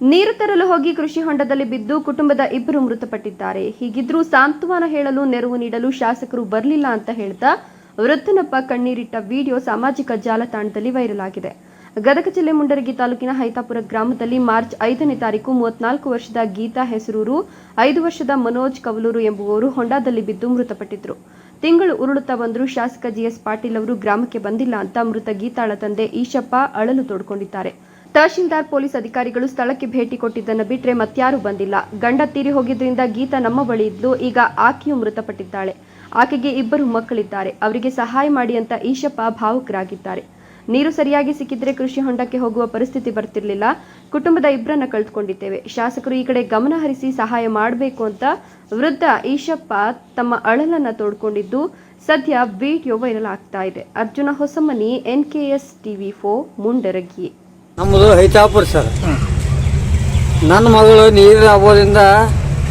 ನೀರು ತರಲು ಹೋಗಿ ಕೃಷಿ ಹೊಂಡದಲ್ಲಿ ಬಿದ್ದು ಕುಟುಂಬದ ಇಬ್ಬರು ಮೃತಪಟ್ಟಿದ್ದಾರೆ. ಹೀಗಿದ್ರೂ ಸಾಂತ್ವನ ಹೇಳಲು ನೆರವು ನೀಡಲು ಶಾಸಕರು ಬರಲಿಲ್ಲ ಅಂತ ಹೇಳ್ತಾ ವೃದ್ಧನಪ್ಪ ಕಣ್ಣೀರಿಟ್ಟ ವಿಡಿಯೋ ಸಾಮಾಜಿಕ ಜಾಲತಾಣದಲ್ಲಿ ವೈರಲ್ ಆಗಿದೆ ಗದಗ ಜಿಲ್ಲೆ ಮುಂಡರಗಿ ತಾಲೂಕಿನ ಹೈತಾಪುರ ಗ್ರಾಮದಲ್ಲಿ ಮಾರ್ಚ್ ಐದನೇ ತಾರೀಕು ಮೂವತ್ನಾಲ್ಕು ವರ್ಷದ ಗೀತಾ ಹೆಸರೂರು, ಐದು ವರ್ಷದ ಮನೋಜ್ ಕವಲೂರು ಎಂಬುವವರು ಹೊಂಡದಲ್ಲಿ ಬಿದ್ದು ಮೃತಪಟ್ಟಿದ್ರು. ತಿಂಗಳು ಉರುಳುತ್ತಾ ಬಂದರೂ ಶಾಸಕ ಜಿಎಸ್ ಪಾಟೀಲ್ ಅವರು ಗ್ರಾಮಕ್ಕೆ ಬಂದಿಲ್ಲ ಅಂತ ಮೃತ ಗೀತಾಳ ತಂದೆ ಈಶಪ್ಪ ಅಳಲು ತೋಡ್ಕೊಂಡಿದ್ದಾರೆ. ತಹಶೀಲ್ದಾರ್ ಪೊಲೀಸ್ ಅಧಿಕಾರಿಗಳು ಸ್ಥಳಕ್ಕೆ ಭೇಟಿ ಕೊಟ್ಟಿದ್ದನ್ನು ಬಿಟ್ರೆ ಮತ್ಯಾರೂ ಬಂದಿಲ್ಲ. ಗಂಡ ತೀರಿ ಹೋಗಿದ್ರಿಂದ ಗೀತಾ ನಮ್ಮ ಬಳಿ ಇದ್ಲು. ಈಗ ಆಕೆಯು ಮೃತಪಟ್ಟಿದ್ದಾಳೆ. ಆಕೆಗೆ ಇಬ್ಬರು ಮಕ್ಕಳಿದ್ದಾರೆ. ಅವರಿಗೆ ಸಹಾಯ ಮಾಡಿ ಅಂತ ಈಶಪ್ಪ ಭಾವುಕರಾಗಿದ್ದಾರೆ. ನೀರು ಸರಿಯಾಗಿ ಸಿಕ್ಕಿದ್ರೆ ಕೃಷಿ ಹೊಂಡಕ್ಕೆ ಹೋಗುವ ಪರಿಸ್ಥಿತಿ ಬರ್ತಿರ್ಲಿಲ್ಲ. ಕುಟುಂಬದ ಇಬ್ಬರನ್ನ ಕಳೆದುಕೊಂಡಿದ್ದೇವೆ. ಶಾಸಕರು ಈ ಕಡೆ ಗಮನ ಹರಿಸಿ ಸಹಾಯ ಮಾಡಬೇಕು ಅಂತ ವೃದ್ಧ ಈಶಪ್ಪ ತಮ್ಮ ಅಳಲನ್ನ ತೋಡ್ಕೊಂಡಿದ್ದು, ಸದ್ಯ ವಿಡಿಯೋ ವೈರಲ್ ಆಗ್ತಾ ಇದೆ. Arjuna Hosamani N K S TV ಫೋ ಮುಂಡರಗಿ. ನಮ್ಮದು ಹೈತಾಪುರ ಸರ್. ನನ್ನ ಮಗಳು ನೀರು ಆಗೋದ್ರಿಂದ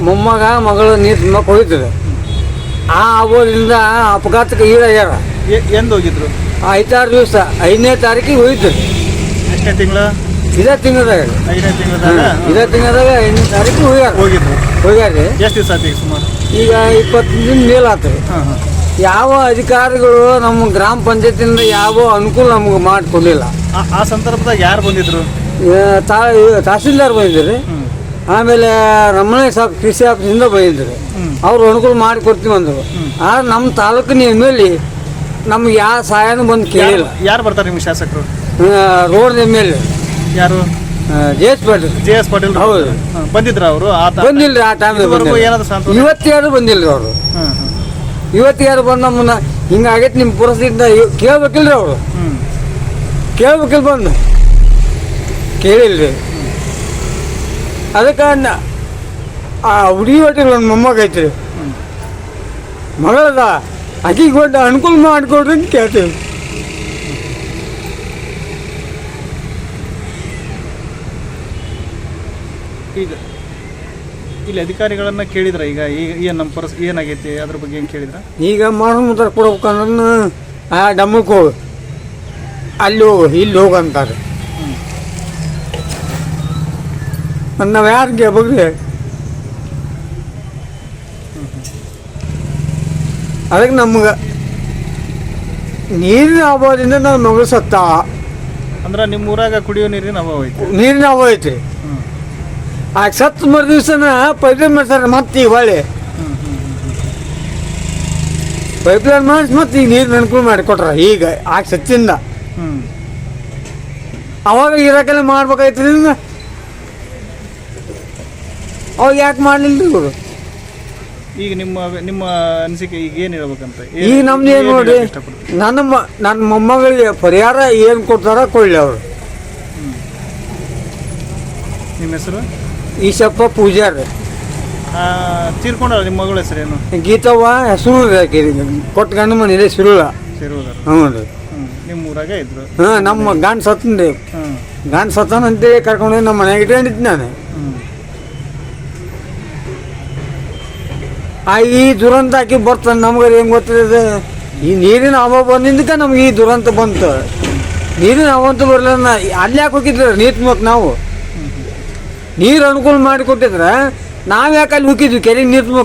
ಮೊಮ್ಮಗ ಮಗಳು ನೀರು ತುಂಬಕ್ಕೆ ಹೋಗಿದ್ರು ಆ ಆಗೋದ್ರಿಂದ ಅಪಘಾತಕ್ಕೆ ಈಡಾಗ್ಯಾರ. ಎಂದು ಹೋಗಿದ್ರು? ಐದಾರು ದಿವಸ ಐದನೇ ತಾರೀಕಿಗೆ ಹೋಗಿದ್ರು ಎಷ್ಟನೇ ತಿಂಗಳು? ಇದೇ ತಿಂಗಳದಾಗ. ಐದನೇ ತಿಂಗಳದಾಗ? ಇದೇ ತಿಂಗಳದಾಗ ಐದನೇ ತಾರೀಕು ಹೋಗ್ಯಾರ. ಹೋಗಿದ್ರು. ಹೋಗ್ಯಾರ. ಎಷ್ಟು ದಿವಸ ಆಯ್ತು ಈಗ ಸುಮಾರು? ಈಗ ಇಪ್ಪತ್ತು ದಿನ ಮೇಲಾಗ್ತದೆ ಹಾಂ ಹಾಂ ಯಾವ ಅಧಿಕಾರಿಗಳು ನಮ್ಮ ಗ್ರಾಮ ಪಂಚಾಯತಿಯಿಂದ ಯಾವ ಅನುಕೂಲ ನಮ್ಗೆ ಮಾಡಿಕೊಡಲಿಲ್ಲ ಆ ಸಂದರ್ಭದಾಗ ಯಾರು ಬಂದಿದ್ರು? ತಾ ತಹಸೀಲ್ದಾರ್ ಬಂದಿದ್ರಿ. ಆಮೇಲೆ ರಮಣೇಶ್ ಸಾಬ್ ಕೃಷಿ ಆಫೀಸಿಂದ ಬಂದಿದ್ರು. ಅವ್ರು ಅನುಕೂಲ ಮಾಡಿಕೊಡ್ತೀವಿ ಅಂದರು. ಆದ್ರೆ ನಮ್ಮ ತಾಲೂಕಿನ ಎಂ ಎಲ್ ಎ ನಮ್ಗೆ ಯಾವ ಸಹಾಯನೂ ಬಂದು ಕೇಳಿಲ್ಲ. ಯಾರು ಬರ್ತಾರೆ ನಿಮ್ಮ ಶಾಸಕರು? ರೋಡ್ ಎಂ ಎಲ್ ಎ ಯಾರು? J S Patil. J S Patil ಹೌದು. ಬಂದಿದ್ರು ಅವರು? ಆತ ಬಂದಿಲ್ಲ ಆ ಟೈಮ್ ಇದುವರೆಗೂ ಏನಾದ್ರು ಸಾಂತ್ವನ? ಇವತ್ತು ಬಂದಿಲ್ಲ ಅವರು. ಇವತ್ತು ಯಾರು ಬಂದು ನಮ್ಮನ್ನ ಹಿಂಗಾಗೈತೆ ನಿಮ್ಮ ಪರಿಸ್ಥಿತಿಯಿಂದ ಕೇಳ್ಬೇಕಿಲ್ರಿ ಅವರು. ಕೇಳ್ಬೇಕಿಲ್ಲ ಬಂದು. ಕೇಳಿಲ್ರಿ. ಅದಕ್ಕೆ ಆ ಹುಡುಗಿ ಹೊಟ್ಟಿಗೆ ಒಂದು ಮೊಮ್ಮಗ ಐತ್ರಿ. ಮಗಳದ ಆಕಿಗೆ ಒಂದು ಅನುಕೂಲ ಮಾಡಿಕೊಡ್ರಿ ಅಂತ ಕೇಳ್ತೀವಿ. ಈಗ ಇಲ್ಲಿ ಅಧಿಕಾರಿಗಳನ್ನ ಕೇಳಿದ್ರ? ಈಗ ಈಗ ಏನು ನಮ್ಮ ಪರಿಸ್ ಏನಾಗೈತಿ? ಅದ್ರ ಬಗ್ಗೆ ಏನು ಕೇಳಿದ್ರ? ಈಗ ಮಾಡೋ ಮುದ್ರ ಕೊಡ್ಬೇಕಂದ್ರೆ ಆ ಡಮ್ಮಕ್ಕೆ ಹೋಗು ಅಲ್ಲಿ ಹೋಗು ಇಲ್ಲಿ ಹೋಗು ಅಂತಾರೆ. ಮತ್ತು ನಾವು ಯಾರಿಗೆ ಬಗ್ಗೆ ಅದಕ್ಕೆ ನಮ್ಗೆ ನೀರಿನ ಅಭಾವದಿಂದ ನಾವು ಮಗಳು ಸತ್ತ. ಅಂದ್ರೆ ನಿಮ್ಮ ಊರಾಗ ಕುಡಿಯೋ ನೀರಿನ ಅಭಾವ ಐತಿ ನೀರಿನ ಅಭಾವ ಐತಿ ಆಗ ಸತ್ ಮರು ದಿವ್ಸನ ಪೈಪ್ಲೈನ್ ಮಾಡ್ತಾರೆ ಮತ್ತೆ ಈಗ ಹೊಳೆ ಪೈಪ್ಲೈನ್ ಮಾಡಿಸಿ ಮತ್ತೆ ಈಗ ನೀರಿನ ಅನುಕೂಲ ಮಾಡಿಕೊಟ್ರ ಈಗ ಆ ಸತ್ತಿಂದ. ಅವಾಗ ಇರೋಕೆಲ್ಲ ಮಾಡ್ಬೇಕಾಯ್ತದ ಅವಾಗ ಯಾಕೆ ಮಾಡಲಿಲ್ಲ ಇವರು? ಈಗ ನಿಮ್ಮ ನಿಮ್ಮ ಅನಿಸಿಕೆ ಈಗ ಏನು ಹೇಳ್ಬೇಕಂತ? ಈಗ ನಮ್ದು ಏನು ನೋಡಿ? ನನ್ನ ನನ್ನ ಮೊಮ್ಮಗಳಿಗೆ ಪರಿಹಾರ ಏನು ಕೊಡ್ತಾರ ಕೊಡಲಿ ಅವರು. ನಿಮ್ಮ ಹೆಸರು? ಈಶಪ್ಪ ಪೂಜಾರ್. ಆ, ತೀರ್ಕೊಂಡಲ್ಲ ನಿಮ್ಮ ಮಗಳ ಹೆಸರೇನು ಗೀತವ್ವ ಹೆಸರು ಕೊಟ್ಟು ಗಂಡ ಮನೆ ಸಿರುಳ ಹ್ಞೂ ರೀ. ನಿಮ್ಮ ಊರಾಗ ಇದ್ರು? ಹಾಂ ನಮ್ಮ ಗಾಂಡ್ ಸತ್ತನ್ ರೀ. ಗಂಡು ಸತ್ತನ ಅಂತೇಳಿ ಕರ್ಕೊಂಡು ನಮ್ಮ ಮನೆಗೆ ಇಟ್ಕೊಂಡಿದ್ದು ನಾನು. ಆ ಈ ದುರಂತ ಹಾಕಿ ಬರ್ತಾನೆ ನಮ್ಗೆ ಏನು ಗೊತ್ತಿದೆ ಈ ನೀರಿನ ಅವ ಬಂದಿದ್ದಕ್ಕೆ ನಮ್ಗೆ ಈ ದುರಂತ ಬಂತು. ನೀರಿನ ಅವಂತ ಬರಲಿಲ್ಲ ಅಲ್ಲಿ ಯಾಕೆ ಹೋಗಿದ್ರು ನೀರು ನಾವು? ನೀರು ಅನುಕೂಲ ಮಾಡಿಕೊಟ್ಟಿದ್ರೆ ನಾವು ಯಾಕೆ ಅಲ್ಲಿ ಕೆರೆ ನೀರು